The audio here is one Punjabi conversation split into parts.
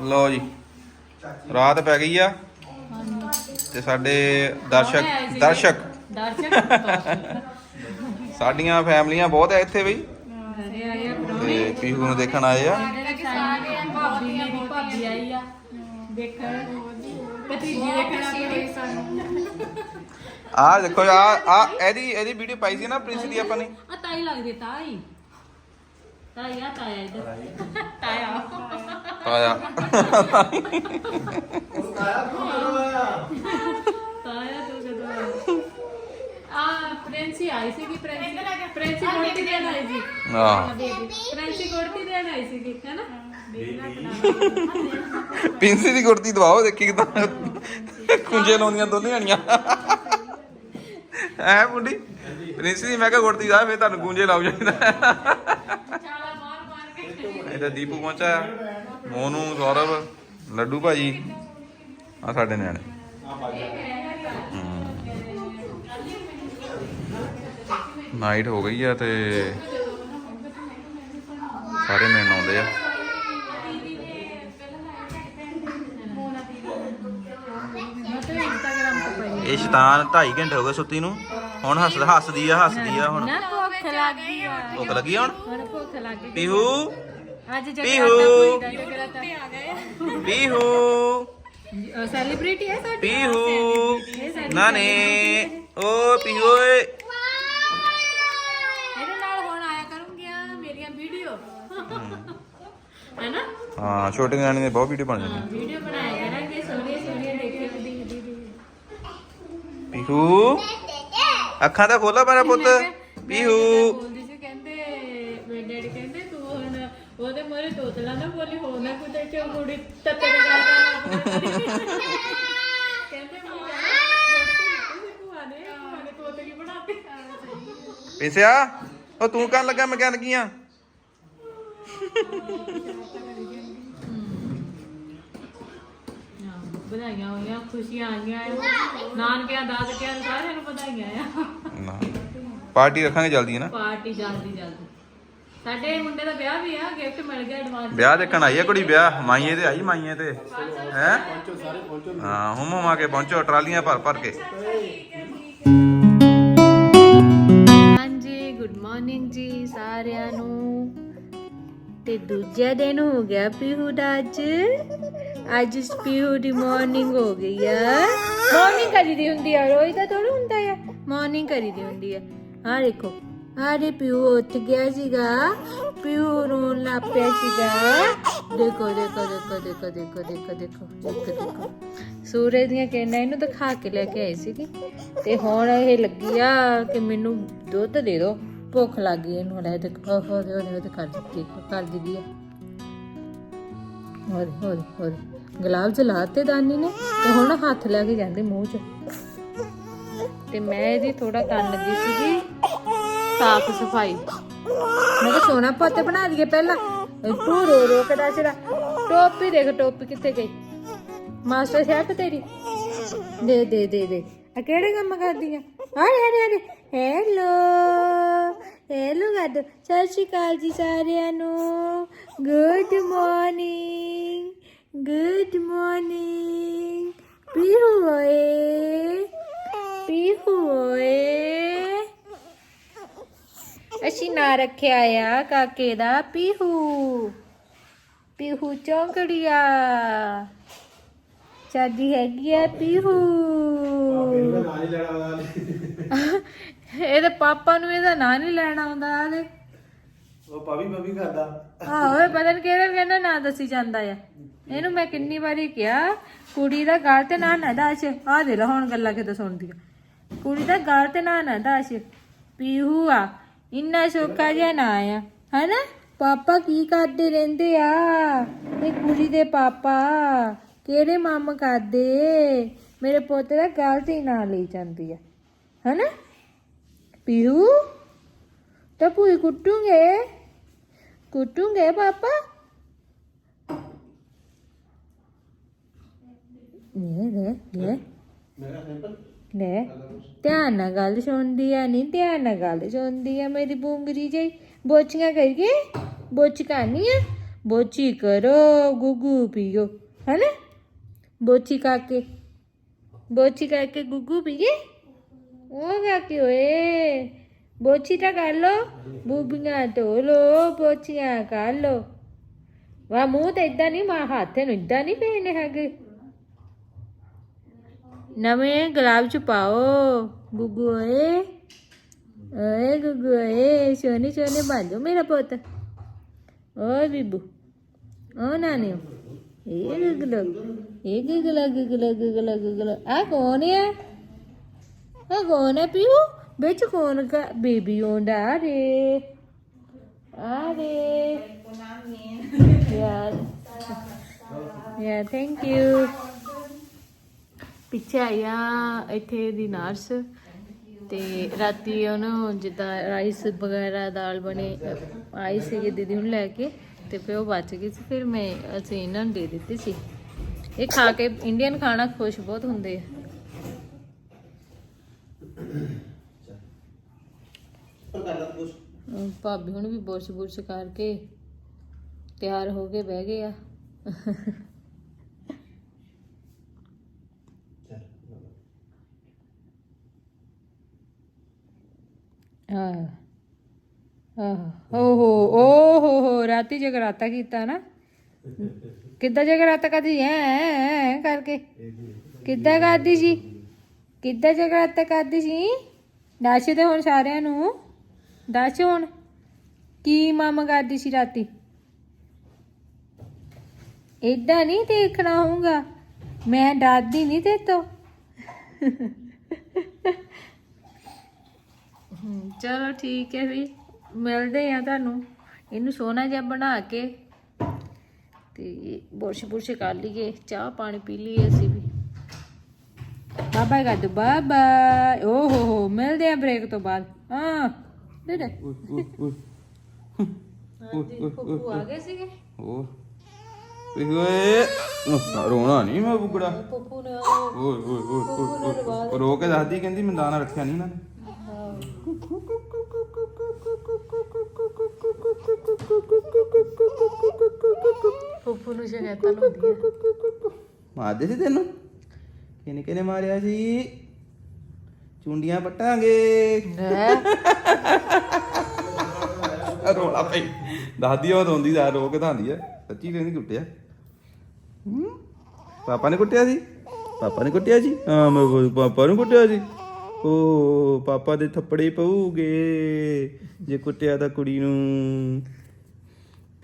ਲਓ ਜੀ। ਰਾਤ ਪੈ ਗਈ ਆ। ਤੇ ਸਾਡੇ ਦਰਸ਼ਕ ਦਰਸ਼ਕ। ਦਰਸ਼ਕ। ਸਾਡੀਆਂ ਫੈਮਲੀਆਂ ਬਹੁਤ ਆ ਇੱਥੇ ਬਈ। ਤੇ ਪੀਹੂ ਨੂੰ ਦੇਖਣ ਆਏ ਆ। ਭਾਬੀ ਆਈ ਆ। ਦੇਖਣ। ਭਤੀਜੀ ਦੇਖਣ ਆਪਣੀ ਆਹ ਦੇਖੋ ਆ ਆ ਇਹਦੀ ਇਹਦੀ ਵੀਡੀਓ ਪਾਈ ਸੀ ਨਾ ਪ੍ਰਿੰਸ ਦੀ ਆਪਾਂ ਨੇ। ਆ ਤਾਈ ਲੱਗਦੀ ਤਾਈ। ਤਾਈ ਆ ਤਾਇਆ ਇੱਧਰ। ਤਾਇਆ ਆਇਆ? ਤਾਇਆ ਤੂੰ ਕਦੋਂ ਆ ਪ੍ਰਿੰਸੀ ਆਈ ਸੀ ਕਿ ਪ੍ਰਿੰਸੀ ਪ੍ਰਿੰਸੀ ਕੋਟੀ ਦੇਣ ਆਈ ਸੀ। ਆਹ ਪ੍ਰਿੰਸੀ ਕੋਟੀ ਦੇਣ ਆਈ ਸੀ ਕਿ ਹੈਨਾ ਪਿੰਸੀ ਦੀ ਕੁੜਤੀ ਦਵਾਓ ਦੇਖੀ ਕਿਦਾਂ ਕੁੰਜੇ ਲਾਉਂਦੀਆਂ ਦੋਨੇ ਹਣੀਆਂ ਐ ਮੁੰਡੀ? ਪ੍ਰਿੰਸੀ ਦੀ ਮੈਂ ਕਿਹਾ ਕੁੜਤੀ ਦਾ ਫੇਰ ਤੁਹਾਨੂੰ ਕੁੰਜੇ ਲਾਉ ਜਾਂਦਾ ਇਹਦਾ ਦੀਪੂ ਪਹੁੰਚਾ ਮੋਨੂ ਸੌਰਵ ਲੱਡੂ ਭਾਜੀ। ਆ ਸਾਡੇ ਨਿਆਣੇ। ਨਾਈਟ ਹੋ ਗਈ ਆ ਤੇ ਸਾਰੇ ਮਿਲਣ ਆਉਂਦੇ ਆ। ਇਹ ਸ਼ੈਤਾਨ 2.5 ਘੰਟੇ ਹੋ ਗਏ ਸੁੱਤੀ ਨੂੰ। ਹੁਣ ਹੱਸ ਹੱਸਦੀ ਆ ਹੱਸਦੀ ਆ ਹੁਣ। ਨਾ ਭੁੱਖ ਲੱਗ ਆ। ਭੁੱਖ ਲੱਗੀ ਹੁਣ? ਹੁਣ ਭੁੱਖ ਲੱਗ। ਗਈ ਪੀਹੂ? ਅੱਜ ਪੀਹੂ। ਜਗਰਾਤਾ ਕੋਈ ਦਾ ਜਗਰਾਤਾ ਆ ਗਏ। ਪੀਹੂ। ਸੈਲੀਬ੍ਰਿਟੀ ਹੈ ਸਾਡੀ। ਪੀਹੂ। ਨਾਨੇ। ਓ ਪੀਹੂ ਓਏ। ਇਹਦੇ ਨਾਲ ਹੁਣ ਆਇਆ ਕਰੂੰਗੀਆਂ ਮੇਰੀਆਂ ਵੀਡੀਓ। ਹੈਨਾ? ਹਾਂ ਛੋਟੇ ਨਿਆਣੇ ਦੇ ਬਹੁਤ ਵੀਡੀਓ ਬਣ ਜਾਂਦੇ ਵੀਡੀਓ ਬਣਾਇਆ ਕਰਾਂਗੇ। ਸੋਹਣੀਆਂ ਸੋਹਣੀਆਂ ਦੇਖੇ ਦੀ ਦੀ ਦੀ ਪੀਹੂ। ਅੱਖਾਂ ਤਾਂ ਖੋਲਾ ਮੇਰਾ ਪੁੱਤ। ਪੀਹੂ ਬੋਲਦੀ ਸੀ ਕਹਿੰਦੇ ਮੇਰੇ ਡੈਡੀ ਕਹਿੰਦੇ ਤੂੰ ਹੁਣ ਉਹਦੇ ਮੋਰੇ ਤੋਤਲਾ ਨਾ ਬੋਲੀ ਹੋ ਨਾ ਕੁਤੇ ਕਿਉਂ ਕੁੜੀ ਤੱਤੇ ਦੀ ਗੱਲ ਕਹਿੰਦੇ ਮੈਂ ਤੋਤਲੀ ਬਣਾਤੀ ਪਿੰਸਿਆ ਉਹ ਤੂੰ ਕਰਨ ਲੱਗਾ ਮਕੈਨਿਕ ਆ ਵਧਾਈਆਂ ਹੋਈਆਂ ਖੁਸ਼ੀਆਂ ਆਈਆਂ। ਨਾਨਕਿਆਂ ਦਾਦਕਿਆਂ ਸਾਰਿਆਂ ਨੂੰ ਵਧਾਈਆਂ ਆ ਨਾ ਪਾਰਟੀ ਰੱਖਾਂਗੇ ਜਲਦੀ ਹੈ ਨਾ ਪਾਰਟੀ ਜਲਦੀ ਜਲਦੀ ਸਾਡੇ ਮੁੰਡੇ ਦਾ ਵਿਆਹ ਵੀ ਆ ਗਿਫਟ ਮਿਲ ਗਿਆ ਐਡਵਾਂਸ ਵਿਆਹ ਦੇਖਣ ਆਈ ਆ ਕੁੜੀ ਵਿਆਹ ਮਾਈਏ ਤੇ ਆਈ ਮਾਈਏ ਤੇ। ਹੈ? ਹਾਂ ਹੁਮ ਹੁਮਾ ਕੇ ਪਹੁੰਚੋ ਟਰਾਲੀਆਂ ਭਰ ਭਰ ਕੇ। ਹਾਂਜੀ ਗੁੱਡ ਮਾਰਨਿੰਗ ਜੀ ਸਾਰਿਆਂ ਨੂੰ। ਤੇ ਦੂਜਾ ਦਿਨ ਹੋ ਗਿਆ ਪੀਹੂ ਦਾ ਅੱਜ। ਅੱਜ ਪੀਹੂ ਦੀ ਮਾਰਨਿੰਗ ਹੋ ਗਈ ਆ। ਮਾਰਨਿੰਗ ਕਰੀਦੀ ਹੁੰਦੀ ਆ ਰੋਜ਼ ਤਾਂ ਥੋੜਾ ਹੁੰਦਾ ਆ। ਮਾਰਨਿੰਗ ਕਰੀਦੀ ਹੁੰਦੀ ਆ। ਆ ਦੇਖੋ ਆਰੇ ਪੀਹੂ ਉੱਠ ਗਿਆ ਸੀਗਾ। ਪੀਹੂ ਰੋਣ ਲੱਗ ਪਿਆ ਸੀਗਾ। ਦੇਖੋ ਦੇਖੋ ਦੇਖੋ ਦੇਖੋ ਦੇਖੋ ਦੇਖੋ ਦੇਖੋ ਦੇਖੋ ਦੇਖੋ। ਸੂਰਜ ਦੀਆਂ ਕਿਰਨਾਂ ਇਹਨੂੰ ਦਿਖਾ ਕੇ ਲੈ ਕੇ ਆਏ ਸੀਗੇ। ਤੇ ਹੁਣ ਇਹ ਲੱਗੀ ਆ ਕਿ ਮੈਨੂੰ ਦੁੱਧ ਦੇ ਦਿਓ। ਭੁੱਖ ਲੱਗ ਗਈ ਇਹਨੂੰ ਲੈ ਦੇਖ ਹੋ ਹੋ ਹੋ ਹੋ ਕਰ ਦਿੱਤੀ ਕਰ ਦਿੱਤੀ ਆ। ਹੋਰ ਹੋਰ ਹੋਰ। ਗੁਲਾਬ ਜਲਾਤੇ ਦਾਨੀ ਨੇ, ਤੇ ਹੁਣ ਹੱਥ ਲੈ ਕੇ ਜਾਂਦੇ ਮੂੰਹ 'ਚ। ਤੇ ਮੈਂ ਇਹਦੀ ਥੋੜਾ ਕਰਨ ਲੱਗੀ ਸੀਗੀ। ਸਾਫ਼ ਸਫ਼ਾਈ। ਮੈਂ ਕਿਹਾ ਸੋਨਾ ਪੁੱਤ ਬਣਾ ਦਈਏ ਪਹਿਲਾਂ। ਤੂੰ ਰੋ ਰੋ ਕੇ ਦੱਸ ਟੋਪੀ ਦੇਖ, ਟੋਪੀ ਕਿੱਥੇ ਗਈ? ਮਾਸਟਰ ਸ਼ੈਫ ਤੇਰੀ? ਦੇ ਦੇ ਦੇ ਦੇ। ਆ ਕਿਹੜੇ ਕੰਮ ਕਰਦੀ ਆ? ਹਾਏ ਹਾਏ ਹਾਏ ਹੈਲੋ ਹੈਲੋ ਗੱਡ ਸਤਿ ਸ਼੍ਰੀ ਅਕਾਲ ਜੀ ਸਾਰਿਆਂ ਨੂੰ। Good morning good morning Pihu ਓਏ ਪੀਹੂ ਓਏ ਅਸੀਂ ਨਾਂ ਰੱਖਿਆ ਆ ਕਾਕੇ ਦਾ ਪੀਹੂ। ਪੀਹੂ ਚੌਂਕੜੀਆ। ਸਾਡੀ ਹੈਗੀ ਆ ਪੀਹੂ। ਇਹਦੇ ਪਾਪਾ ਨੂੰ ਇਹਦਾ ਨਾਂ ਨਹੀਂ ਲੈਣਾ ਆਉਂਦਾ ਆਲੇ ਉਹ ਪਾਵੀ ਮੰਮੀ ਕਰਦਾ ਆਹੋ ਇਹ ਪਤਾ ਨੀ ਕਿਹੜਾ ਕਹਿੰਦਾ ਨਾਂ ਦੱਸੀ ਜਾਂਦਾ ਆ। ਇਹਨੂੰ ਮੈਂ ਕਿੰਨੀ ਵਾਰੀ ਕਿਹਾ ਕੁੜੀ ਦਾ ਗਾਲ ਤੇ ਨਾਂ ਨਾ ਦੱਸ। ਆ ਦੇ ਲੈ ਹੁਣ ਗੱਲਾਂ ਕਿਤੇ ਸੁਣਦੀ ਆ। ਕੁੜੀ ਦਾ ਗਾਲ ਤੇ ਨਾਂ ਨਾ ਦੱਸ। ਪੀਹੂ ਆ। ਇੰਨਾ ਸੋਕਾ ਜਿਹਾ ਨਾਂ ਆ ਹਨਾ? ਪਾਪਾ ਕੀ ਕਰਦੇ ਰਹਿੰਦੇ ਆ? ਇਹ ਕੁੜੀ ਦੇ ਪਾਪਾ ਕਿਹੜੇ ਮਾਮ ਕਰਦੇ? ਮੇਰੇ ਪੁੱਤ ਦਾ ਗਾਲ ਤੇ ਹੀ ਨਾਂ ਲਈ ਜਾਂਦੀ ਆ। ਹਨਾ? ਪੀਹੂ ਤਾਂ ਭੂਈ ਕੁੱਟੂਗੇ? ਕੁੱਟੂਗੇ ਪਾਪਾ? ਨੇ ਨੇ ਨੇ ਮੇਰਾ ਸਿੰਪਲ ਨੇ ਧਿਆਨ ਨਾਲ ਗੱਲ ਸੁਣਦੀ ਆ ਨਹੀਂ ਧਿਆਨ ਨਾਲ ਗੱਲ ਸੁਣਦੀ ਆ ਮੇਰੀ ਬੂੰਗਰੀ ਜਿਹੀ। ਬੋਚੀਆਂ ਕਰੀਏ? ਬੋਚ ਕਰਨੀ ਆ? ਬੋਚੀ ਕਰੋ, ਗੁੱਗੂ ਪੀਓ, ਹੈਨਾ? ਬੋਚੀ ਕਾਕੇ ਬੋਚੀ ਕਾਕੇ ਗੁੱਗੂ ਪੀਏ? ਉਹ ਕਾਕੇ ਓਏ, ਬੋਚੀ ਤਾਂ ਕਰ ਲੋ ਬੂਬੀਆਂ ਧੋ ਲੋ ਬੋਚੀਆਂ ਕਰ ਲੋ ਵਾ ਮੂੰਹ ਤੇ ਇਦਾਂ ਨਹੀਂ ਮਾ ਹੱਥ ਨੂੰ ਇਦਾਂ ਨਹੀਂ ਪੈਣੇ ਹੈਗੇ। ਨਵੇਂ ਗੁਲਾਬ ਚ ਪਾਓ ਗੁੱਗੂ ਓਏ ਓਏ ਗੁੱਗੂ ਓਏ ਸੋਨੇ ਸੋਨੇ ਬਾਂਝੋ ਮੇਰਾ ਪੁੱਤ ਓਏ ਬੀਬੂ ਓ ਨਾਨੀ ਇਹ ਗੁਗਲੋ ਇਹ ਗੁਗਲਾ ਗੁਗਲਾ ਗੁਗਲਾ ਗੁਗਲਾ ਆ ਕੌਣ ਹੈ ਆ ਕੌਣ ਹੈ ਪੀਊ ਵਿੱਚ ਕੌਣ ਕਾ ਬੇਬੀ ਆਉਂਦਾ ਆ ਰੇ ਆ ਰੇ ਯਾਰ ਯਾ ਥੈਂਕ ਯੂ ਪਿੱਛੇ ਆਇਆ ਇੱਥੇ ਦੀ ਨਰਸ ਤੇ ਰਾਤੀ ਉਹਨੂੰ ਜਿੱਦਾਂ ਰਾਈਸ ਵਗੈਰਾ ਦਾਲ ਬਣੇ ਆਈ ਸੀਗੀ ਦੀਦੀ ਨੂੰ ਲੈ ਕੇ ਤੇ ਫਿਰ ਉਹ ਬਚ ਗਈ ਸੀ ਫਿਰ ਮੈਂ ਅਸੀਂ ਇਹਨਾਂ ਨੂੰ ਦੇ ਦਿੱਤੀ ਸੀ। ਇਹ ਖਾ ਕੇ ਇੰਡੀਅਨ ਖਾਣਾ ਖੁਸ਼ ਬਹੁਤ ਹੁੰਦੇ ਆ। ਭਾਬੀ ਹੁਣ ਵੀ ਬੁਰਸ਼ ਬੁਰਸ਼ ਕਰਕੇ ਤਿਆਰ ਹੋ ਕੇ ਬਹਿ ਗਏ ਆ ਚੱਲ ਆਹ ਆਹ ਓ ਹੋ ਓ ਹੋ ਹੋ ਰਾਤੀ ਜਗਰਾਤਾ ਕੀਤਾ ਨਾ। ਕਿੱਦਾਂ ਜਗਰਾਤਾ ਕਰਦੀ ਐ ਕਰਕੇ। ਕਿੱਦਾਂ ਕਰਦੀ ਜੀ ਕਿੱਦਾਂ ਜਗਰਾਤਾ ਕਰਦੀ ਸੀ? ਦੱਸ ਦੇ ਹੁਣ ਸਾਰਿਆਂ ਨੂੰ। ਦੱਸ ਹੁਣ। ਕੀ ਮਾਮਾ ਕਰਦੀ ਸੀ ਰਾਤੀ? ਏਦਾਂ ਨਹੀਂ ਦੇਖਣਾ ਹੋਊਗਾ। ਮੈਂ ਡਰਦੀ ਨਹੀਂ ਤੇ ਤੋ। ਹਮ, ਚਲੋ ਠੀਕ ਹੈ ਵੀ ਮਿਲਦੇ ਆ ਤੁਹਾਨੂੰ। ਇਹਨੂੰ ਸੋਹਣਾ ਜਿਹਾ ਬਣਾ ਕੇ ਤੇ ਬੁਰਸ਼ ਬੁਰਸ਼ ਕਰ ਲਈਏ। ਚਾਹ ਪਾਣੀ ਪੀ ਲਈਏ ਅਸੀਂ ਵੀ। ਬਾਬਾ ਦੋ ਬਾਬਾ। ਓ ਹੋ ਹੋ ਮਿਲਦੇ ਆ ਬ੍ਰੇਕ ਤੋਂ ਬਾਅਦ। ਹਾਂ ਦੇ ਦੇ ਫੁੱਫੂ ਆ ਗਏ ਸੀਗੇ। ਹੋਰ? ਓਏ ਉਹ ਰੋਣਾ ਨਹੀਂ ਮੈਂ ਬੁਗੜਾ ਫੁੱਫੂ ਨੇ ਓਏ ਓਏ ਓਏ ਓਏ ਓਏ ਰੋ ਕੇ ਦੱਸਦੀ ਕਹਿੰਦੀ ਮੈਂ ਦਾਣਾ ਰੱਖਿਆ ਨਹੀਂ ਨਾ। ਨੂੰ ਸ਼ਿਕਾਇਤਾਂ ਮਾਰਦੇ ਸੀ ਤੈਨੂੰ? ਕਿਨੇ ਕਿਨੇ ਮਾਰਿਆ ਸੀ? ਚੁੰਡੀਆਂ ਪੱਟਾਂਗੇ। ਰੋਲਾ ਪਈ। ਦੱਸਦੀ ਆ ਉਹ ਰੋਂਦੀ ਦਾ ਰੋ ਕੇ ਧਾਂਦੀ ਆ। ਸੱਚੀ ਕਹਿੰਦੀ ਕੁੱਟਿਆ? ਹੂੰ? ਪਾਪਾ ਨੇ ਕੁੱਟਿਆ ਸੀ? ਪਾਪਾ ਨੇ ਕੁੱਟਿਆ ਸੀ? ਹਾਂ ਮੈਂ ਪਾਪਾ ਨੂੰ ਕੁੱਟਿਆ ਸੀ। ਓ ਪਾਪਾ ਦੇ ਥੱਪੜੇ ਪਊਗੇ ਜੇ ਕੁੱਟਿਆ ਤਾਂ ਕੁੜੀ ਨੂੰ।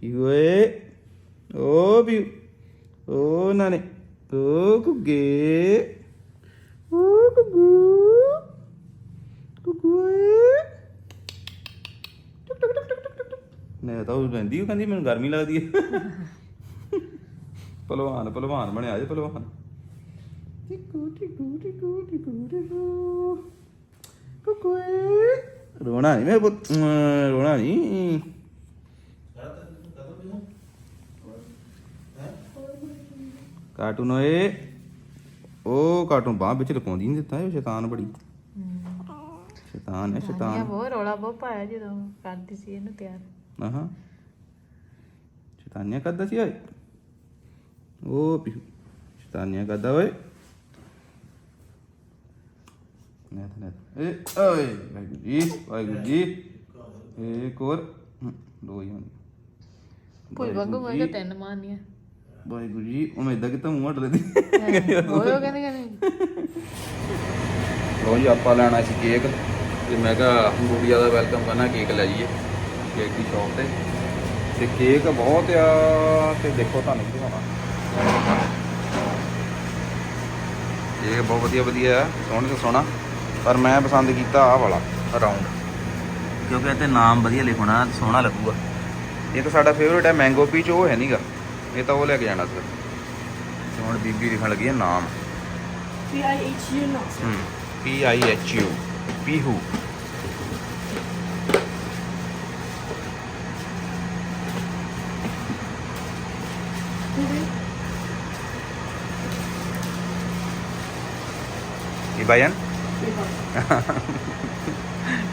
ਕੀ ਓਏ ਓ ਵੀ ਓ ਨਾਨੇ ਓ ਕੁੱਗੇ ਓ ਕੁੱਗੂ ਕੁੱਗੂ ਓਏ। ਨੇ ਤਾਂ ਉਹ ਰਹਿੰਦੀ ਉਹ ਕਹਿੰਦੀ ਮੈਨੂੰ ਗਰਮੀ ਲੱਗਦੀ ਹੈ। ਪਹਿਲਵਾਨ ਪਹਿਲਵਾਨ ਬਣਿਆ ਜੇ ਪਹਿਲਵਾਨ ਟਿਕੂ ਟਿਕੂ ਟਿਕੂ ਟਿਕੂ ਟਿਕੂ ਕੁਕੂਏ ਰੋਣਾ ਨਹੀਂ ਮੇਰੇ ਪੁੱਤ ਅਮ, ਰੋਣਾ ਨਹੀਂ ਕਾਰਟੂਨ ਓਏ ਉਹ ਕਾਰਟੂਨ ਬਾਹ ਵਿੱਚ ਲਪਾਉਂਦੀ ਨਹੀਂ ਦਿੱਤਾ ਇਹ ਸ਼ੈਤਾਨ ਬੜੀ। ਸ਼ੈਤਾਨ ਹੈ ਇਹ ਸ਼ੈਤਾਨ। ਬਹੁਤ ਰੌਲਾ ਬਹੁਤ ਪਾਇਆ ਜਦੋਂ ਕਰਦੀ ਸੀ ਇਹਨੂੰ ਤਿਆਰ। ਆਹਾਂ। ਸ਼ੈਤਾਨੀਆਂ ਕਰਦਾ ਸੀ ਓਏ। ਉਹ ਸ਼ੈਤਾਨੀਆਂ ਕਰਦਾ ਓਏ। ਨਾ ਨਾ ਏ ਓਏ ਵਾਹਿਗੁਰੂ ਜੀ ਵਾਹਿਗੁਰੂ ਜੀ ਇੱਕ ਹੋਰ ਹਮ, ਦੋ ਹੀ ਹੋਣੀ ਭੁੱਲ ਵਾਂਗੂ ਮੈਂ ਕਿਹਾ ਤਿੰਨ ਮਾਰਨੀਆਂ ਵਾਹਿਗੁਰੂ ਜੀ ਉਹ ਮੈਂ ਇਦਾਂ ਕਿਤਾ ਮੂੰਹ ਹਟ ਲੈਂਦੀ ਹੋਇਓ ਕਹਿੰਦੇ ਕਹਿੰਦੇ ਲੋ ਜੀ ਆਪਾਂ ਲੈਣਾ ਸੀ ਕੇਕ ਤੇ ਮੈਂ ਕਿਹਾ ਗੁੜੀਆ ਦਾ ਵੈਲਕਮ ਕਰਨਾ ਕੇਕ ਲੈ ਜਾਈਏ। ਕੇਕ ਦੀ ਸ਼ਾਪ ਤੇ। ਤੇ ਕੇਕ ਬਹੁਤ ਆ ਤੇ ਦੇਖੋ ਤੁਹਾਨੂੰ ਕੀ ਦਿਖਾਉਣਾ ਕੇਕ ਬਹੁਤ ਵਧੀਆ ਵਧੀਆ। ਆ ਸੋਹਣੇ ਤੋਂ ਸੋਹਣਾ। ਪਰ ਮੈਂ ਪਸੰਦ ਕੀਤਾ ਆਹ ਵਾਲਾ ਰਾਉਂਡ ਕਿਉਂਕਿ ਇਹ ਤੇ ਨਾਮ ਵਧੀਆ ਲਿਖਣਾ ਸੋਹਣਾ ਲੱਗੂਗਾ। ਇੱਕ ਸਾਡਾ ਫੇਵਰੇਟ ਹੈ ਮੈਂਗੋ ਪੀਚ ਉਹ ਹੈ ਨਹੀਂਗਾ ਇਹ ਤਾਂ ਉਹ ਲੈ ਕੇ ਜਾਣਾ ਸੀ। ਤੇ ਹੁਣ ਬੀਬੀ ਲਿਖਣ ਲੱਗੀ ਹੈ ਨਾਮ। P I H U not. P I H U Pihu ਕੀ ਬਾਇਨ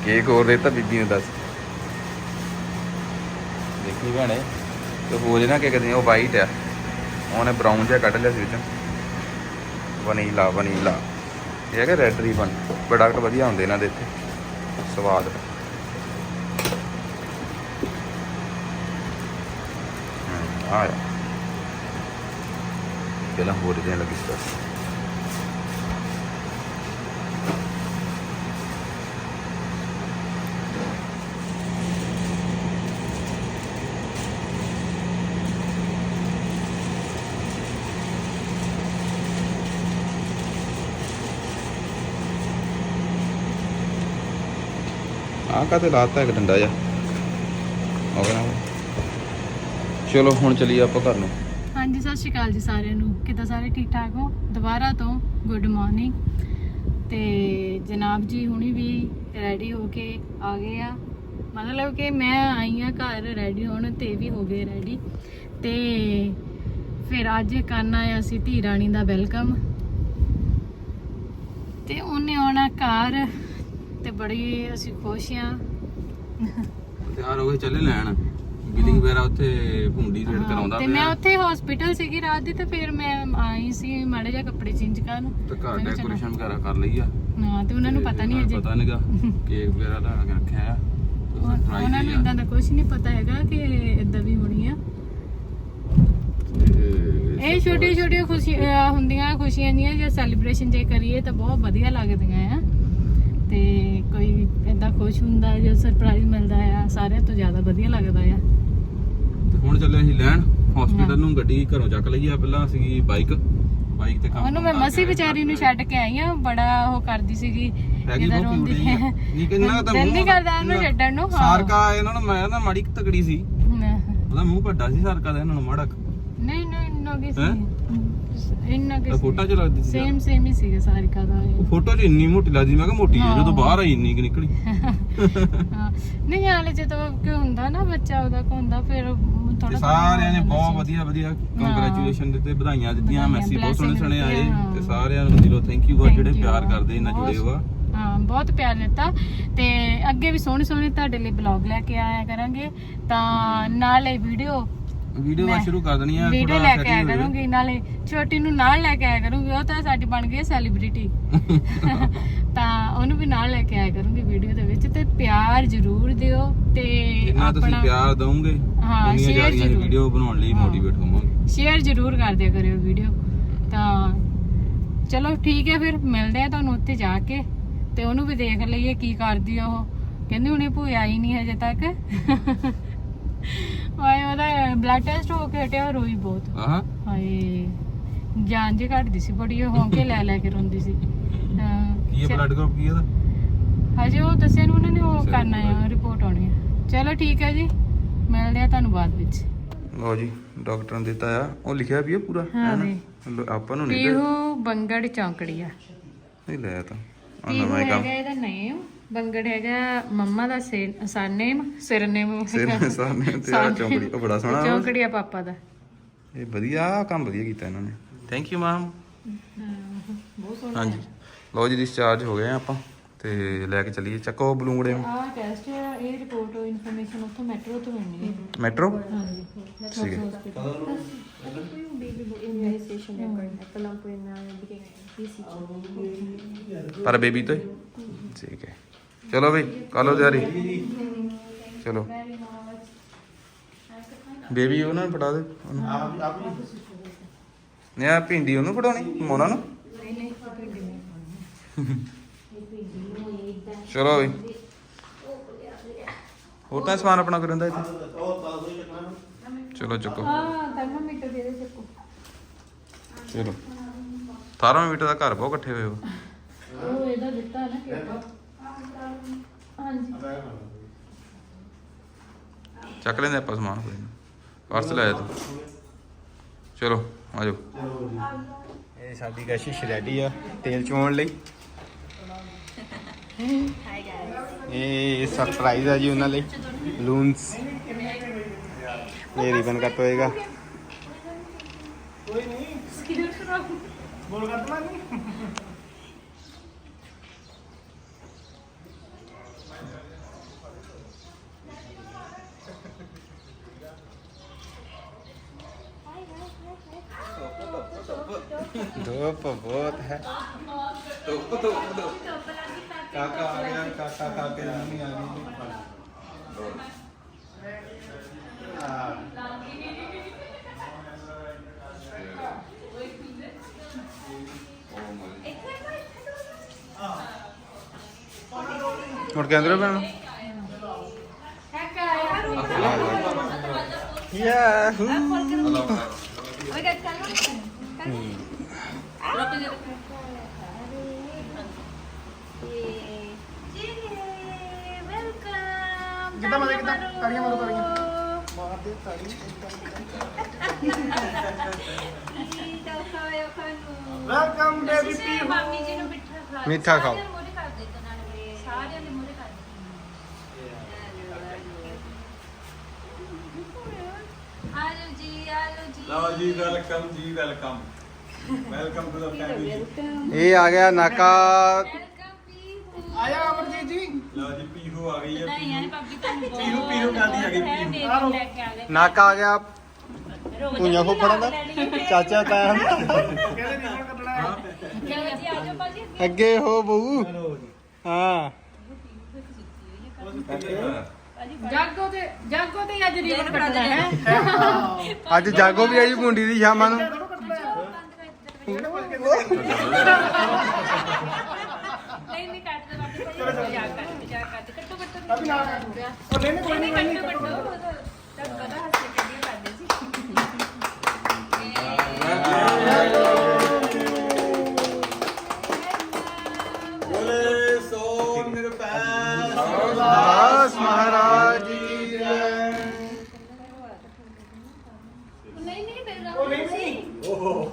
ਕੇਕ ਹੋਰ ਦੇਤਾ ਬੀਬੀ ਨੇ ਦੱਸ। ਦੇਖੀ ਭੈਣੇ ਤੇ ਹੋ ਜੇ ਨਾ ਕਿ ਕਦੇ ਉਹ ਵਾਈਟ ਆ। ਉਹਨੇ ਬਰਾਊਨ ਜਿਹਾ ਕੱਢ ਲਿਆ ਸੀ ਵਿੱਚੋਂ। ਵਨੀਲਾ ਵਨੀਲਾ ਇਹ ਹੈਗਾ ਰੈੱਡ ਰੀਬਨ ਪ੍ਰੋਡਕਟ ਵਧੀਆ ਹੁੰਦੇ ਇਹਨਾਂ ਦੇ ਇੱਥੇ। ਸਵਾਦ। ਹਮ, ਆ ਪਹਿਲਾਂ ਹੋਰ ਦੇ ਲੱਗੀ ਸੀ ਆਹ ਕਾਤੇ ਲਾਤਾ ਇੱਕ ਡੰਡਾ ਜਾ ਹੋ ਗਿਆ ਨਾ ਚਲੋ, ਹੁਣ ਚਲੀਏ ਆਪਾਂ ਘਰ ਨੂੰ। ਹਾਂਜੀ, ਸਤਿ ਸ਼੍ਰੀ ਅਕਾਲ ਜੀ ਸਾਰਿਆਂ ਨੂੰ। ਕਿੱਦਾਂ ਸਾਰੇ ਠੀਕ ਠਾਕ ਹੋ? ਦੁਬਾਰਾ ਤੋਂ ਗੁੱਡ ਮਾਰਨਿੰਗ। ਤੇ ਜਨਾਬ ਜੀ ਹੁਣੀ ਵੀ ਰੈਡੀ ਹੋ ਕੇ ਆ ਗਏ ਆ। ਮਤਲਬ ਕਿ ਮੈਂ ਆਈ ਆ ਘਰ ਰੈਡੀ ਹੋਣ ਤੇ ਵੀ ਹੋ ਗਏ ਰੈਡੀ ਤੇ ਫਿਰ ਅੱਜ ਕਰਨਾ ਆ ਅਸੀਂ ਧੀ ਰਾਣੀ ਦਾ ਵੈਲਕਮ ਤੇ ਉਹਨੇ ਆਉਣਾ ਘਰ ਤੇ ਬੜੀ ਅਸੀਂ ਖੁਸ਼ ਆ ਤਿਆਰ ਹੋ ਗਏ ਚੱਲੇ ਲੈਣ। ਬਿਲਿੰਗ ਵਗੈਰਾ ਉੱਥੇ ਭੁੰਡੀ ਰੇਡ ਕਰਾਉਂਦਾ ਤੇ ਮੈਂ ਉੱਥੇ ਹਸਪੀਟਲ ਸੀਗੀ ਰਾਤ ਦੀ ਤੇ ਫਿਰ ਮੈਂ ਆਈ ਸੀ ਮਾੜੇ ਜਿਹਾ ਕੱਪੜੇ ਚੇਂਜ ਕਰਨ। ਤੇ ਘਰ ਮੈਂ ਕਿਹਾ ਚਲੋ। ਡੈਕੋਰੇਸ਼ਨ ਵਗੈਰਾ ਕਰ ਲਈ ਆ। ਹਾਂ ਤੇ ਉਹਨਾਂ ਨੂੰ ਪਤਾ ਨਹੀਂ ਅਜੇ। ਪਤਾ ਨਹੀਂਗਾ ਕੇਕ ਵਗੈਰਾ ਲਾ ਕੇ ਰੱਖਿਆ ਆ। ਸਰਪ੍ਰਾਈਜ਼ ਉਹਨਾਂ ਨੂੰ ਇਦਾਂ ਦਾ ਕੁਝ ਨਹੀਂ ਪਤਾ ਹੈਗਾ ਕਿ ਇਦਾਂ ਵੀ ਹੋਣੀ ਆ। ਇਹ ਛੋਟੀਆਂ ਛੋਟੀਆਂ ਖੁਸ਼ੀਆਂ ਹੁੰਦੀਆਂ ਖੁਸ਼ੀਆਂ ਦੀਆਂ ਜੇ ਸੈਲੀਬ੍ਰੇਸ਼ਨ ਜੇ ਕਰੀਏ ਤਾਂ ਬਹੁਤ ਵਧੀਆ ਲੱਗਦੀਆਂ ਆ। ਤੇ ਕੋਈ ਇਦਾਂ ਖੁਸ਼ ਹੁੰਦਾ ਜੋ ਸਰਪ੍ਰਾਈਜ਼ ਮਿਲਦਾ ਆ ਸਾਰਿਆਂ ਤੋਂ ਜ਼ਿਆਦਾ ਵਧੀਆ ਲੱਗਦਾ ਆ। ਤੇ ਹੁਣ ਚੱਲੇ ਅਸੀਂ ਲੈਣ ਹਸਪੀਟਲ ਨੂੰ ਗੱਡੀ ਘਰੋਂ ਚੱਕ ਲਈ ਆ ਪਹਿਲਾਂ ਸੀਗੀ ਬਾਈਕ ਬਾਈਕ ਤੇ ਕੰਮ ਉਹਨੂੰ ਮੈਂ ਮਸੀ ਵਿਚਾਰੀ ਨੂੰ ਛੱਡ ਕੇ ਆਈ ਆ ਬੜਾ ਉਹ ਕਰਦੀ ਸੀਗੀ ਬਹੁਤ ਰੋਂਦੀ ਨਹੀਂ ਕਿੰਨਾ ਤਾਂ ਦਿਲ ਨਹੀਂ ਕਰਦਾ ਉਹਨੂੰ ਛੱਡਣ ਨੂੰ ਹਾਂ। ਸਾਰਕਾ ਇਹਨਾਂ ਨੂੰ ਮੈਂ ਨਾ ਮਾੜੀ ਤਕੜੀ ਸੀ। ਉਹਦਾ ਮੂੰਹ ਵੱਡਾ ਸੀ ਸਾਰਕਾ ਦਾ ਇਹਨਾਂ ਨੂੰ ਮਾੜਾ। ਨਹੀਂ ਨਹੀਂ ਹੈਂ? ਸੀ। ਇੰਨਾ ਕੀ ਤਾਂ ਫੋਟੋ ਚ ਲੱਗਦੀ ਸੀ ਸੇਮ ਸੇਮ ਹੀ ਸੀਗਾ ਸਾਰਿਕਾ ਦਾ ਉਹ ਫੋਟੋ 'ਚ ਇੰਨੀ ਮੋਟੀ ਲੱਗਦੀ ਮੈਂ ਕਿਹਾ ਮੋਟੀ ਹੈ ਹਾਂ। ਜਦੋਂ ਬਾਹਰ ਆਈ ਇੰਨੀ ਕਿ ਨਿਕਲੀ ਹਾਂ ਨਹੀਂ ਹਾਲੇ ਜਦੋਂ ਕਿ ਹੁੰਦਾ ਨਾ ਬੱਚਾ ਉਹਦਾ ਕੋ ਹੁੰਦਾ ਫਿਰ ਤੇ ਥੋੜਾ ਸਾਰਿਆਂ ਨੇ ਬਹੁਤ ਵਧੀਆ ਵਧੀਆ ਕੰਗ੍ਰੈਚੁਲੇਸ਼ਨ ਦਿੱਤੇ ਵਧਾਈਆਂ ਦਿੱਤੀਆਂ ਵਧਾਈਆਂ, ਮੈਸੇਜ ਬਹੁਤ ਸੋਹਣੇ blessing ਸੋਹਣੇ ਆਏ ਦਿੱਤੀਆਂ, ਹਾਂ। ਤੇ ਸਾਰਿਆਂ ਨੂੰ ਦਿਲੋਂ ਥੈਂਕ ਯੂ ਆ Thank ਜਿਹੜੇ you ਪਿਆਰ ਆ। ਕਰਦੇ ਇੰਨਾ ਬਹੁਤ- ਜੁੜੇ ਹੋ ਆ ਹਾਂ ਬਹੁਤ ਪਿਆਰ ਦਿੱਤਾ ਤੇ ਅੱਗੇ ਵੀ ਸੋਹਣੇ ਸੋਹਣੇ ਤੁਹਾਡੇ ਲਈ ਬਲੌਗ ਲੈ ਕੇ ਆਇਆ ਕਰਾਂਗੇ ਤਾਂ ਨਾਲੇ ਵੀਡੀਓ ਵੀਡੀਓ ਮੈਂ ਸ਼ੁਰੂ ਕਰ ਦੇਣੀ ਆ ਵੀਡੀਓ ਲੈ ਕੇ ਆਇਆ ਕਰੂੰਗੀ ਨਾਲੇ ਛੋਟੀ ਨੂੰ ਨਾਲ ਲੈ ਕੇ ਆਇਆ ਕਰੂੰਗੀ ਉਹ ਤਾਂ ਸਾਡੀ ਬਣ ਗਈ ਸੈਲੀਬ੍ਰਿਟੀ ਤਾਂ ਉਹਨੂੰ ਵੀ ਨਾਲ ਲੈ ਕੇ ਆਇਆ ਕਰੂੰਗੀ ਵੀਡੀਓ ਦੇ ਵਿੱਚ ਤੇ ਪਿਆਰ ਜ਼ਰੂਰ ਦਿਓ ਤੇ ਜਿੰਨਾ ਤੁਸੀਂ ਪਿਆਰ ਦਵੋਗੇ ਹਾਂ, share ਜ਼ਰੂਰ। ਵੀਡੀਓ ਬਣਾਉਣ ਲਈ ਹਾਂ। ਮੋਟੀਵੇਟ ਹੋਵਾਂਗੇ। ਸ਼ੇਅਰ ਜ਼ਰੂਰ ਕਰ ਦਿਆ ਕਰਿਓ ਵੀਡੀਓ। ਤਾਂ ਚਲੋ ਠੀਕ ਹੈ ਫਿਰ ਮਿਲਦੇ ਆ ਤੁਹਾਨੂੰ ਉੱਥੇ ਜਾ ਕੇ ਤੇ ਉਹਨੂੰ ਵੀ ਦੇਖ ਲਈਏ ਕੀ ਕਰਦੀ ਆ ਉਹ। ਕਹਿੰਦੀ ਹੁਣੇ ਭੂਆ ਆਈ ਨਹੀਂ ਹਜੇ ਤੱਕ। ਹਾਏ ਉਹਦਾ ਬਲੱਡ ਟੈਸਟ ਹੋ ਕੇ ਹਟਿਆ ਰੋਈ ਬਹੁਤ। ਆਹਾਂ। ਹਾਏ ਜਾਨ ਜੇ ਘਟਦੀ ਸੀ ਬੜੀ ਉਹ ਹੌਂਕੇ ਲੈ ਲੈ ਕੇ ਰੋਂਦੀ ਸੀ। ਹਾਂ, ਕੀ ਹੈ ਬਲੱਡ ਗਰੁੱਪ ਕੀ ਹੈ ਉਹਦਾ? ਹਜੇ ਉਹ ਦੱਸਿਆ ਨੂੰ ਉਹਨਾਂ ਨੇ ਉਹ ਕਰਨਾ ਆ ਰਿਪੋਰਟ ਆਉਣੀ ਆ ਚਲੋ ਠੀਕ ਹੈ ਜੀ ਮਿਲਦੇ ਆ ਤੁਹਾਨੂੰ ਬਾਅਦ ਵਿੱਚ। ਲਓ ਜੀ ਡਾਕਟਰ ਨੇ ਦਿੱਤਾ ਆ। ਉਹ ਲਿਖਿਆ ਵੀ ਹੈ ਪੂਰਾ ਹਾਂ ਹੈ? ਜੀ। ਆਪਾਂ ਨੂੰ ਨਹੀਂ। ਪੀਹੂ ਬੰਗੜ ਚੌਂਕੜੀਆ ਨਹੀਂ ਲਿਆ ਤਾਂ। ਆ ਨਵਾਂ ਹੀ ਕੰਮ। ਹੈਗਾ ਇਹਦਾ ਨੇਮ ਬੰਗੜ ਹੈਗਾ ਮੰਮਾ ਦਾ ਸਰਨੇਮ ਸਰਨੇਮ ਸਿਰ ਸਾਹਮਣੇ ਤੇ ਆ ਚੌਂਕੜੀ ਉਹ ਬੜਾ ਸੋਹਣਾ ਵਾ। ਚੌਂਕੜੀਆ ਪਾਪਾ ਦਾ। ਇਹ ਵਧੀਆ ਕੰਮ ਵਧੀਆ ਕੀਤਾ ਇਹਨਾਂ ਨੇ। ਥੈਂਕ ਯੂ ਮੈਮ ਬਹੁਤ ਸੋਹਣਾ ਹਾਂਜੀ। ਲਓ ਜੀ ਡਿਸਚਾਰਜ ਹੋ ਗਏ ਆ ਆਪਾਂ ਤੇ ਲੈ ਕੇ ਚੱਲੀਏ। ਚੱਕੋ ਬਲੂੰਗੜੇ ਨੂੰ। ਆਹ ਟੈਸਟ ਹੈ ਇਹ ਰਿਪੋਰਟ ਇਨਫੋਰਮੇਸ਼ਨ ਉੱਥੋਂ ਮੈਟਰੋ ਤੋਂ ਮਿਲਣੀ ਹੈ ਮੈਟਰੋ ਹਾਂਜੀ। ਠੀਕ ਹੈ। Immunization record. Ito lang po yung nabigay PCG. ਪਰ ਬੇਬੀ ਤੋਂ ਹੀ? ਠੀਕ ਹੈ। ਚਲੋ ਬਈ ਕਰ ਲਓ ਤਿਆਰੀ। ਚਲੋ। ਬੇਬੀ ਉਹਨਾਂ ਨੂੰ ਫੜਾ ਦੇ ਉਹਨੂੰ। ਆਪ ਆਪ ਨਹੀਂ ਆ ਭਿੰਡੀ ਉਹਨੂੰ ਫੜਾਉਣੀ ਮੋਨਾ ਨੂੰ? ਚਲੋ ਬਈ ਹੋਰ ਤਾਂ ਸਮਾਨ ਆਪਣਾ ਕਰਨ ਦਾ ਇੱਥੇ? ਚਲੋ ਚੁੱਕੋ। ਹਾਂ ਥਰਮਾਮੀਟਰ ਦੇ ਦੇ ਚੱਕੋ। ਚਲੋ। 18 ਮੀਟਰ ਦਾ ਘਰ ਬਹੁਤ ਇਕੱਠੇ ਹੋਏ ਹੋ। ਉਹ ਇਹਦਾ ਦਿੱਤਾ ਨਾ ਕਿਹੜਾ ਹਾਂਜੀ। ਚੱਕ ਲੈਂਦੇ ਆਪਾਂ ਸਮਾਨ ਕੋਈ ਪਰਸ ਲੈ ਤੂੰ। ਚਲੋ ਆਜੋ ਇਹ ਸਾਡੀ ਕਸ਼ਿਸ਼ ਰੈਡੀ ਆ ਤੇਲ ਚੋਣ ਲਈ। ਇਹ ਸਰਪ੍ਰਾਈਜ਼ ਆ ਜੀ ਉਹਨਾਂ ਲਈ। ਬਲੂਨਸ ਇਹ ਰਿਬਨ ਕੱਟ ਹੋਏਗਾ। धूप बहुत है ਧੁੱਪ ਧੁੱਪ ਧੁੱਪ काका आ गया काका काके मम्मी आ गई ਮੁੜ ਕੇ ਅੰਦਰ ਬੈਣਾ ਯਾਹੂ ਕਿੱਦਾਂ ਮਾਰੇ ਕਿੱਦਾਂ ਤਾੜੀਆਂ ਮਾਰੋ ਤਾੜੀਆਂ। ਵੈਲਕਮ ਬੇਬੀ ਪੀ ਮਾਮੀ ਜੀ ਨੂੰ ਮਿੱਠਾ ਖਾ ਮਿੱਠਾ ਖਾਓ। ਸਾਰਿਆਂ ਦੇ ਮੂਹਰੇ ਕਰ ਦੇ ਤਾਂ ਨਾਲੇ ਸਾਰਿਆਂ ਦੇ ਮੂਹਰੇ ਕਰ ਦੇ। ਆਲੋ ਜੀ ਆਲੋ ਜੀ। ਲਓ ਜੀ ਵੈਲਕਮ ਜੀ welcome welcome to the family ਇਹ ਆ ਗਿਆ ਨਾਕਾ ਵੈਲਕਮ ਪੀਹੂ ਆਇਆ ਅਮਰਜੀਤ ਜੀ। ਲਓ ਜੀ ਪੀਹੂ ਆ ਗਈ ਹੈ ਨਹੀਂ ਯਾਰ ਭਾਬੀ ਤੁਹਾਨੂੰ ਪੀਹੂ ਪੀਹੂ ਕਰਦੀ ਹੈਗੀ ਪੀਹੂ ਪੀਹੂ ਲੈ ਕੇ ਆ ਗਏ ਨਾਕਾ ਆ ਗਿਆ। ਭੁੰਜਾ ਫੁੱਫੜਾਂ ਦਾ। ਚਾਚਾ ਤਾਇਆ ਕਹਿੰਦੇ ਨਹੀਂ ਕੱਟਣਾ ਹੈ। ਚਲੋ ਜੀ ਆਜੋ ਭਾਜੀ। ਅੱਗੇ ਹੋ ਬਹੂ। ਹਾਂ। ਜਾਗੋ ਤੇ ਜਾਗੋ ਤੇ ਅੱਜ ਰੀਬਨ ਕੱਟਣਾ ਹੈ। ਅੱਜ ਜਾਗੋ ਵੀ ਆਈ ਮੁੰਡੀ ਦੀ ਸ਼ਾਮਾਂ ਨੂੰ। ਨਹੀਂ ਨਹੀਂ ਕੱਟ ਕੱਟੋ ਕੱਟੋ। ਅਭੀ ਨਾਲ ਉਹ ਨਹੀਂ ਨਹੀਂ ਕੋਈ ਕੱਟੋ ਕੱਟੋ। ਤੱਕ ਪਤਾ ਹੱਸ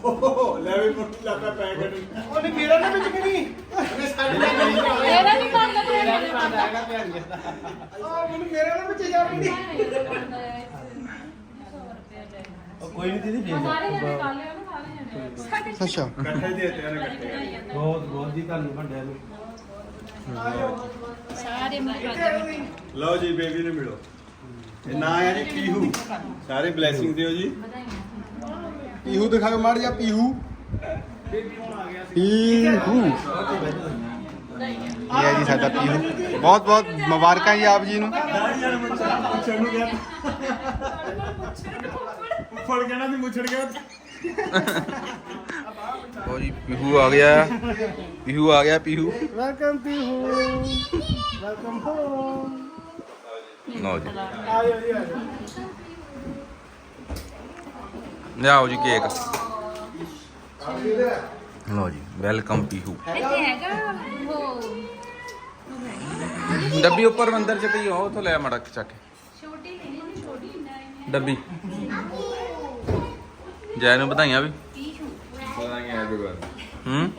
ਓਹ ਲੈ ਵੀ ਮੁੱਠੀ ਲੱਗਾ ਪੈਕਟ ਉਹ ਨਹੀਂ ਮੇਰਾ ਨਾ ਵਿੱਚ ਕਿਹੜੀ? ਉਹਨੇ ਸਾਡੇ ਨਾਲ ਕਰੀ ਮੇਰਾ ਨਹੀਂ ਬਣਦਾ ਤੇਰਾ ਨਹੀਂ ਆ ਮੈਨੂੰ ਮੇਰਾ ਨਾ ਵਿੱਚ ਜਾ ਰਹੀ ਕੋਈ ਨਹੀਂ ਦੀਦੀ ਸਾਰੇ ਜਣੇ ਖਾ ਲਿਓ ਨਾ ਸਾਰੇ ਜਣੇ। ਅੱਛਾ। ਇਕੱਠੇ ਦੇ ਦਿੱਤੇ ਨੇ ਇਕੱਠੇ। ਬਹੁਤ ਬਹੁਤ ਜੀ ਤੁਹਾਨੂੰ ਵੱਡਿਆਂ ਨੂੰ ਸਾਰੇ ਮਰਦੇ ਲਓ ਜੀ ਬੇਬੀ ਨੂੰ ਮਿਲੋ। ਇਹ ਨਾਂ ਹੈ ਜੀ ਪੀਹੂ ਸਾਰੇ ਬਲੇਸਿੰਗ ਦਿਓ ਜੀ। ਪੀਹੂ ਦਿਖਾਓ ਮਾਰ ਜਾ ਪੀਹੂ। ਪੀਹੂ। ਇਹ ਹੈ ਜੀ ਸਾਡਾ ਪੀਹੂ। ਬਹੁਤ ਬਹੁਤ ਮੁਬਾਰਕਾਂ ਜੀ ਆਪ ਜੀ ਨੂੰ। ਮੁੱਛੜ ਨੂੰ ਗਿਆ ਫੜ ਕਹਿਣਾ ਵੀ ਮੁੱਛੜ ਗਿਆ। ਲਓ ਜੀ ਪੀਹੂ ਆ ਗਿਆ। ਪੀਹੂ ਆ ਗਿਆ Pihu. Welcome Pihu. Welcome home ਲਓ ਜੀ। ਆਇਓ ਜੀ ਆਇਓ। ਲਿਆਓ ਜੀ ਕੇਕ। ਲਓ ਜੀ ਵੈਲਕਮ ਪੀਹੂ। ਇੱਥੇ ਹੈਗਾ ਉਹ। ਡੱਬੀ ਉੱਪਰ ਮੰਦਰ ਚ ਪਈ ਉਹ ਉਥੋਂ ਲੈ ਮੜਾ ਚੱਕ ਕੇ। ਛੋਟੀ ਨਹੀਂ ਨਹੀਂ ਛੋਟੀ ਨਹੀਂ ਡੱਬੀ। ਜੈ ਨੂੰ ਵਧਾਈਆਂ ਵੀ। ਵਧਾਈਆਂ ਹੂੰ?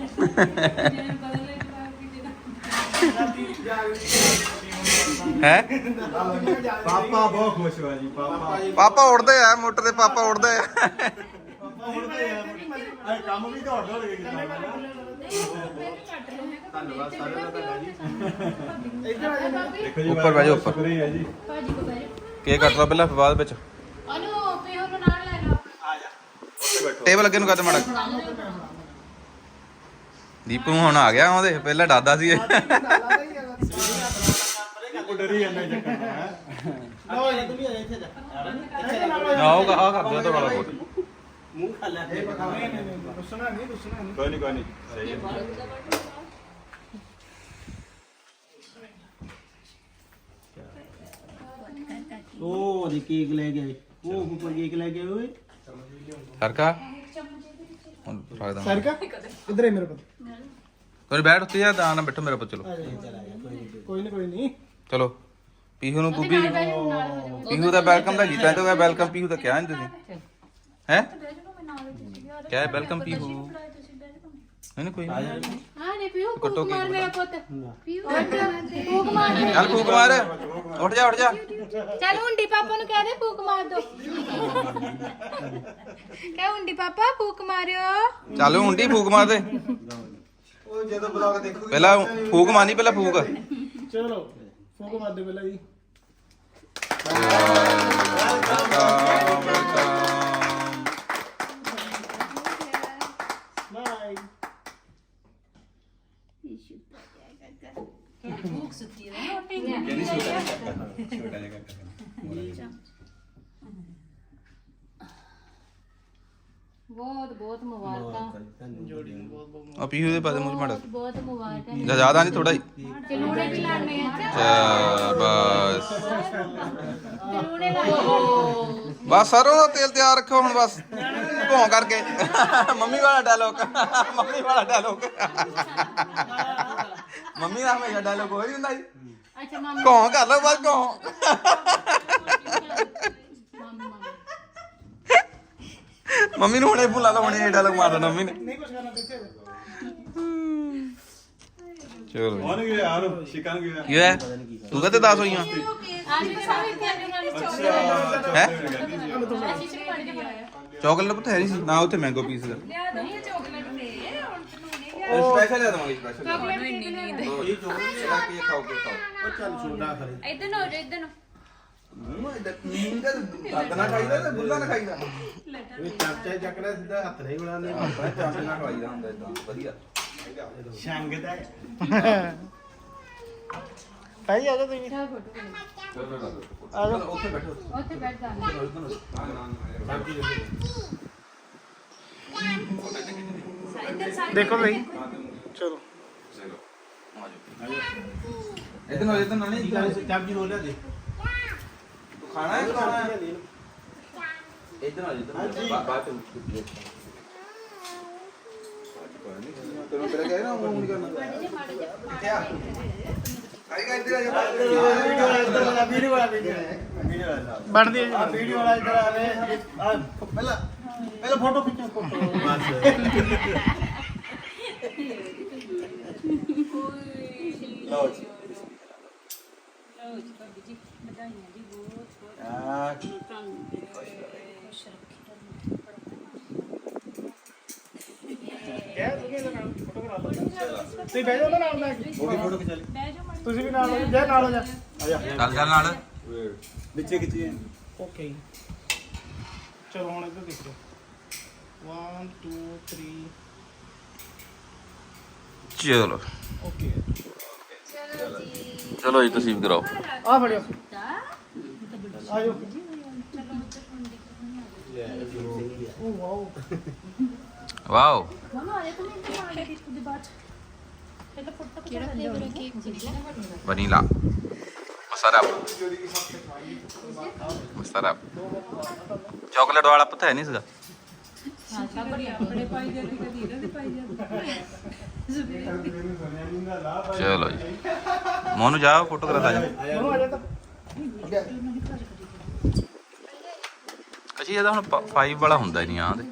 ਹੈ? ਪਾਪਾ ਬਹੁਤ ਖੁਸ਼ ਹੋਇਆ ਜੀ ਪਾਪਾ। ਪਾਪਾ ਉੜਦੇ ਆ ਮੋਟਰ ਤੇ ਪਾਪਾ ਉੜਦੇ ਆ। ਪਾਪਾ ਉੜਦੇ ਆ। ਇਹ ਕੰਮ ਵੀ ਦੌੜ ਦੌੜ ਕੇ ਕੀਤਾ ਧੰਨਵਾਦ ਸਾਰਿਆਂ ਦਾ ਤੁਹਾਡਾ ਜੀ। ਇੱਧਰ ਆ ਜਾ ਦੇਖੋ ਜੀ ਉੱਪਰ ਬਹਿ ਜਾਓ, ਉੱਪਰ। ਸ਼ੁਕਰੀਆ ਜੀ। ਕੇਕ ਕੱਟ ਲਾ ਪਹਿਲਾਂ ਫਿਰ ਬਾਅਦ ਵਿੱਚ। ਅਨੂ ਪੀਹੂ ਨੂੰ ਨਾਲ ਲੈ ਲਓ। ਟੇਬਲ ਅੱਗੇ ਨੂੰ ਕਰ ਮੜਾ। ਦੀਪੂ ਹੁਣ ਆ ਗਿਆ ਉਹਦੇ ਪਹਿਲਾਂ ਡਰਦਾ ਸੀ। ਇਹ। ਉਹ ਡਰੀ ਜਾਂਦਾ ਚੱਕਰ ਹੈ। ਲਓ ਜੀ। ਤੂੰ ਵੀ ਇੱਥੇ ਜਾ। ਆਓਗਾ ਆ ਕਰ ਦਿਓ ਥੋੜਾ ਬਹੁਤ ਮੂੰਹ ਖਾ ਲੈ। ਇਹ ਬਖਾਵੇ ਗੁੱਸਣਾ ਨਹੀਂ ਗੁੱਸਣਾ ਨਹੀਂ ਕੋਈ ਨਹੀਂ। ਕੋਈ ਨਹੀਂ ਸਹੀ ਹੈ। ਉਹ ਦੀ ਕੇਕ ਲੈ ਕੇ ਆਏ। ਉਹ ਉੱਪਰ ਕੇਕ ਲੈ ਕੇ ਆਏ ਓਏ। ਸਰਕਾ ਹੁਣ ਫਾਇਦਾ ਸਰਕਾ ਇੱਧਰ ਹੀ ਮੇਰੇ ਕੋਲ ਕੋਈ ਬੈਠ ਉੱਤੇ ਆ ਤਾਂ ਨਾ ਬੈਠੋ ਮੇਰੇ ਕੋਲ ਚਲੋ। ਕੋਈ ਨਹੀਂ ਕੋਈ ਨਹੀਂ ਚਲੋ ਪੀਹੂ ਨੂੰ ਬੂਬੀ ਪੀਹੂ ਦਾ ਵੈਲਕਮ ਦਾ ਕੀਤਾ ਤਾਂ ਵੈਲਕਮ ਪੀਹੂ ਦਾ ਕਿਹਾ ਨਹੀਂ ਤੁਸੀਂ। ਹੈ? ਕਿਹਾ ਵੈਲਕਮ ਪੀਹੂ? ਨਹੀਂ ਨਹੀਂ ਕੋਈ ਨੀ। ਹਾਂ ਨੇ ਪੀਹੂ ਕੱਟੋ ਫੂਕ ਮਾਰ ਪੁੱਤ। ਪੀਹੂ ਫੂਕ ਮਾਰ ਚੱਲ ਫੂਕ ਮਾਰ। ਉੱਠ ਜਾ ਉੱਠ ਜਾ। ਚੱਲ ਹੁੰਡੀ ਪਾਪਾ ਨੂੰ ਕਹਿ ਦੇ ਫੂਕ ਮਾਰ ਦੋ। ਕਹਿ ਹੁੰਡੀ ਪਾਪਾ ਫੂਕ ਮਾਰਿਓ। ਚੱਲ ਹੁੰਡੀ ਫੂਕ ਮਾਰ ਦੇ। ਉਹ ਜਦੋਂ ਬਲੌਗ ਦੇਖੋ ਪਹਿਲਾਂ ਫੂਕ ਮਾਰਨੀ ਪਹਿਲਾਂ ਫੂਕ ਚਲੋ ਫੋਕੋ ਮਾਰ ਦੇ ਪਹਿਲਾਂ ਜੀ। ਕਹਿੰਦੀ ਛੋਟਾ ਜਿਹਾ ਕਾਕਾ ਛੋਟਾ ਜਿਹਾ ਕਾਕਾ ਬਹੁਤ ਬਹੁਤ ਮੁਬਾਰਕਾਂ। ਆ ਪੀਹੂ ਦੇ ਪਾਸੇ ਮੂੰਹ ਚ ਮਾੜਾ। ਬਹੁਤ ਬਹੁਤ ਮੁਬਾਰਕਾਂ। ਜਾਂ ਜ਼ਿਆਦਾ ਨਹੀਂ ਥੋੜਾ ਹੀ। ਤੇ ਲੂਣੇ ਵੀ ਲਾਣੇ ਆ ਚਾ ਬਸ। ਸਰੋਂ ਦਾ ਤੇਲ ਤਿਆਰ ਰੱਖੋ ਹੁਣ ਬਸ। ਭੌਂ ਕਰਕੇ। ਮੰਮੀ ਵਾਲਾ ਡਾਇਲੋਗ ਮੰਮੀ ਵਾਲਾ ਡਾਇਲੋਗ ਮੰਮੀ ਦਾ ਹਮੇਸ਼ਾ ਡਾਇਲੋਗ ਹੋਈ ਹੁੰਦਾ ਜੀ। ਅੱਛਾ ਮਾਮੀ ਘੋਂ ਕਰ ਲਓ ਬਸ ਘੋਂ। ਮਾਮੀ ਮਾਮੀ ਮੰਮੀ ਨੂੰ ਹੁਣੇ ਭੁਲਾ ਲਓ ਹੁਣੇ ਇਹ ਡਾਇਲੋਗ ਮਾਰ ਦੇਣਾ ਮੰਮੀ ਨੇ। ਨਹੀਂ ਕੁਝ ਕਰਨਾ ਪਿੱਛੇ ਚਲੋ। ਕੌਣ ਗਿਆ? ਯਾਰ ਸ਼ਿਕਨ ਗਿਆ। ਕੀ ਹੋਇਆ? ਤੂੰ ਕਹਤੇ 10 ਹੋਈਆਂ ਅੱਜ ਸਾਰੇ ਤਿਆਰੀ ਨਾਲ ਹੈ? ਅਸੀਂ ਚ ਪੜ ਗਿਆ ਚਾਕਲੇਟ ਪੁੱਤ ਹੈ ਨਹੀਂ ਸੀ ਨਾ ਉੱਥੇ ਮੈਂਗੋ ਪੀਸ ਦਾ। ਲਿਆ ਦੋ ਚਾਕਲੇਟ ਨੇ ਹੁਣ ਸਪੈਸ਼ਲ ਲਿਆ ਦਵਾਂਗੇ ਸਪੈਸ਼ਲ ਚਾਕਲੇਟ ਨਹੀਂ ਨਹੀਂ ਇਹ ਚਾਕਲੇਟ ਜਿਹੜਾ ਕੀ ਖਾਓ ਕੇ ਖਾਓ। ਉਹ ਚੱਲ ਛੋਟਾ ਖਰੇ ਇਧਰ ਨੂੰ ਹੋ ਜਾ ਇਧਰ ਨੂੰ। ਦਾ ਦੰਦ ਨਾ ਖਾਈਦਾ ਤੇ ਬੁੱਲਾ ਨਾ ਖਾਈਦਾ। ਇਹ ਚਮਚਾ ਚੱਕਣਾ ਸਿੱਧਾ ਹੱਥ ਨਹੀਂ ਬਣਾਉਂਦੇ। ਆਪਣਾ ਚਾਕਲੇਟ ਨਾ ਖਾਈਦਾ ਹੁੰਦਾ ਇਦਾਂ ਵਧੀਆ। ਸ਼ੰਗ ਦਾ ਭਾਈ ਆ ਜਾ ਤੁਸੀਂ ਚਲ ਫੋਟੋ ਆ ਜਾ ਉੱਥੇ ਬੈਠੋ। ਉੱਥੇ ਬੈਠ ਜਾ। ਦੇਖੋ ਬਈ। ਚਲੋ। ਇਧਰ ਨਾਲ ਇਧਰ ਨਾਲ। ਨਹੀਂ ਚਾਬੀ ਰੋਲ ਲਿਆ ਦੇ। ਤੂੰ ਖਾਣਾ ਹੈ ਕਿ ਖਾਣਾ ਹੈ? ਇਧਰ ਨਾਲ ਇਧਰ ਬਾਅਦ ਚ ਤੈਨੂੰ ਤੇਰਾ ਕਹਿ ਨਾ ਉਹ ਨਹੀਂ ਕਰਨਾ। ਕਿਆ ਆਈ ਗਾ ਇੱਧਰ ਆ ਜਾ। ਵੀਡੀਓ ਵਾਲਾ ਵੀਡੀਓ ਵੀਡੀਓ ਵਾਲਾ। ਬਣਦੀ ਹੈ ਵੀਡੀਓ ਵਾਲਾ ਇੱਧਰ ਆ ਰਹੇ। ਆ ਪਹਿਲਾਂ ਪਹਿਲਾਂ ਫੋਟੋ ਖਿੱਚੋ ਫੋਟੋ ਬਸ ਲਓ ਜੀ ਆ ਤੁਸੀਂ ਬਹਿ ਜਾਓ ਨਾ ਨਾਲ ਲੈ ਕੇ। ਉਹ ਵੀ ਫੋਟੋ ਖਿਚਾ ਲਈ ਤੁਸੀਂ ਵੀ ਨਾਲ ਹੋ ਜਾ ਨਾਲ ਹੋ ਜਾ। ਆ ਜਾ ਚੱਲ ਚੱਲ ਨਾਲ। ਵਿੱਚੇ ਕਿੱਥੇ ਓਕੇ। ਚਲੋ ਹੁਣ ਇੱਧਰ ਦੇਖੋ। 1 2 3 ਚਲੋ। ਓਕੇ ਚਲੋ ਜੀ। ਤੁਸੀਂ ਵੀ ਕਰਾਓ। ਆ ਫੜਿਓ। ਆਜੋ ਉਹ ਵਾਓ। ਵਾਓ। ਵਨੀਲਾ। ਮਸਾਰਾ ਮਸਾਰਾ ਚਾਕਲੇਟ ਵਾਲਾ ਪਤਾ ਹੈ ਨਹੀਂ ਸੀਗਾ? ਚਲੋ ਜੀ। ਮੋਨੂ ਜਾ ਫੋਟੋ ਕਰਾ ਜਾ। ਉਹਨੂੰ ਆ ਜਾ ਤਾਂ। ਅਜੀ ਇਹਦਾ ਹੁਣ 5 ਵਾਲਾ ਹੁੰਦਾ ਨਹੀਂ ਆਂ ਦੇ।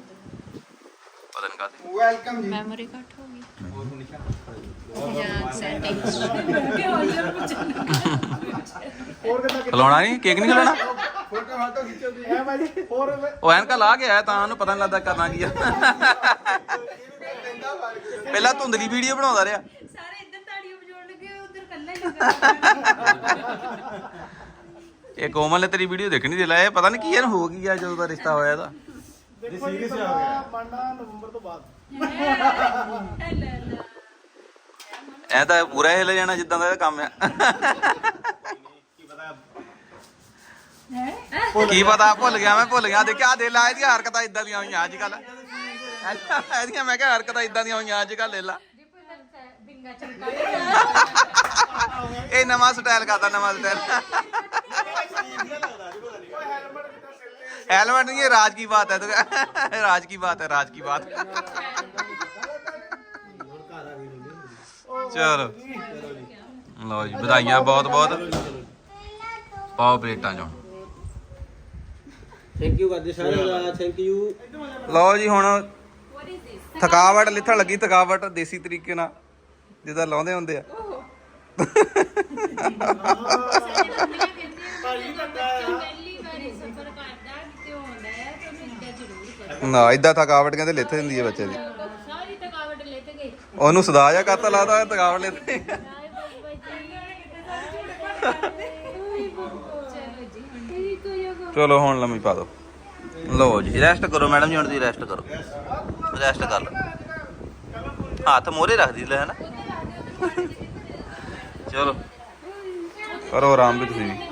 ਪਤਾ ਨਹੀਂ ਕਾਤੇ ਵੈਲਕਮ ਜੀ। ਮੈਮਰੀ ਘੱਟ ਹੋ ਗਈ ਹੋਰ ਕਿੱਦਾਂ ਖਿਲਾਉਣਾ ਨਹੀਂ? ਕੇਕ ਨਹੀਂ ਖਿਲਾਉਣਾ ਫੋਟੋ ਫਾਟੋ ਖਿੱਚੋ ਜੀ ਹੈ ਭਾਈ ਹੋਰ ਉਹ ਐਨਕਾ ਲਾ ਕੇ ਆਇਆ ਤਾਂ ਉਹਨੂੰ ਪਤਾ ਨਹੀਂ ਲੱਗਦਾ ਕਰਨਾ ਕੀ ਆ। ਪਹਿਲਾਂ ਧੁੰਦਲੀ ਵੀਡੀਓ ਬਣਾਉਂਦਾ ਰਿਹਾ। ਸਾਰੇ ਇੱਧਰ ਤਾੜੀਆਂ ਵਜਾਉਣ ਲੱਗੇ ਉਧਰ ਕੱਲਾ ਹੀ ਲੱਗਾ। ਇਹ ਕੋਮਲ ਨੇ ਤੇਰੀ ਵੀਡੀਓ ਦੇਖਣੀ ਦੇ ਲਾਇਆ ਪਤਾ ਨਹੀਂ ਕੀ ਇਹਨੂੰ ਹੋ ਗਿਆ ਜਦੋਂ ਦਾ ਰਿਸ਼ਤਾ ਹੋਇਆ ਇਹਦਾ। ਦੇਖੋ ਜੀ ਬੰਦਾ ਮੰਡਾ ਨਵੰਬਰ ਤੋਂ ਬਾਅਦ। ਐ ਤਾਂ ਪੂਰਾ ਹਿੱਲ ਜਾਣਾ ਜਿੱਦਾਂ ਦਾ ਇਹਦਾ ਕੰਮ ਆ। ਕੀ ਪਤਾ, ਭੁੱਲ ਗਿਆ ਮੈਂ, ਭੁੱਲ ਗਿਆ। ਦੇਖਿਆ ਦੇ ਲਾ ਇਹਦੀਆਂ ਹਰਕਤਾਂ ਇਦਾਂ ਦੀਆਂ ਹੋਈਆਂ ਅੱਜ ਕੱਲ ਇਹਦੀਆਂ, ਮੈਂ ਕਿਹਾ, ਹਰਕਤਾਂ ਇਦਾਂ ਦੀਆਂ ਹੋਈਆਂ ਅੱਜ ਕੱਲ ਲੈ। ਲਾ ਇਹ ਨਵਾਂ ਸਟਾਈਲ ਕਰਦਾ ਨਵਾਂ ਸਟਾਈਲ ਹੈਲਮਟ ਨਹੀਂ ਰਾਜ ਕੀ ਬਾਤ ਹੈ ਰਾਜ ਕੀ ਬਾਤ ਹੈ, ਰਾਜ ਕੀ ਬਾਤ। ਚਲੋ। ਲਓ ਜੀ ਵਧਾਈਆਂ ਬਹੁਤ ਬਹੁਤ। ਪਾਓ ਪਲੇਟਾਂ ਚੋਂ। ਥੈਂਕ ਯੂ ਕਰਦੇ ਸਾਰਿਆਂ ਦਾ ਥੈਂਕ ਯੂ ਲਓ ਜੀ ਹੁਣ ਥਕਾਵਟ ਲਿਥਣ ਲੱਗੀ ਥਕਾਵਟ ਦੇਸੀ ਤਰੀਕੇ ਨਾਲ ਜਿੱਦਾਂ ਲਾਉਂਦੇ ਹੁੰਦੇ ਆ। ਨਾ ਇਦਾਂ ਥਕਾਵਟ ਕਹਿੰਦੇ ਲਿਥੇ ਜਾਂਦੀ ਹੈ ਬੱਚੇ ਦੀ। ਉਹਨੂੰ ਸਦਾ ਜਾ ਕਰਤਾ ਲਾਦਾ ਥਕਾਵਟ ਲਿਥ ਚਲੋ ਹੁਣ ਲੰਮੀ ਪਾ ਦਿਓ ਲਓ ਜੀ ਰੈਸਟ ਕਰੋ ਮੈਡਮ ਜੀ, ਹੁਣ ਦੀ ਰੈਸਟ ਕਰੋ। ਰੈਸਟ ਕਰ ਲਓ। ਹੱਥ ਮੋਰੇ ਰੱਖ ਦੀ ਲੈ, ਹਨਾ? ਚਲੋ। ਕਰੋ ਆਰਾਮ ਵੀ ਤੁਸੀਂ ਵੀ।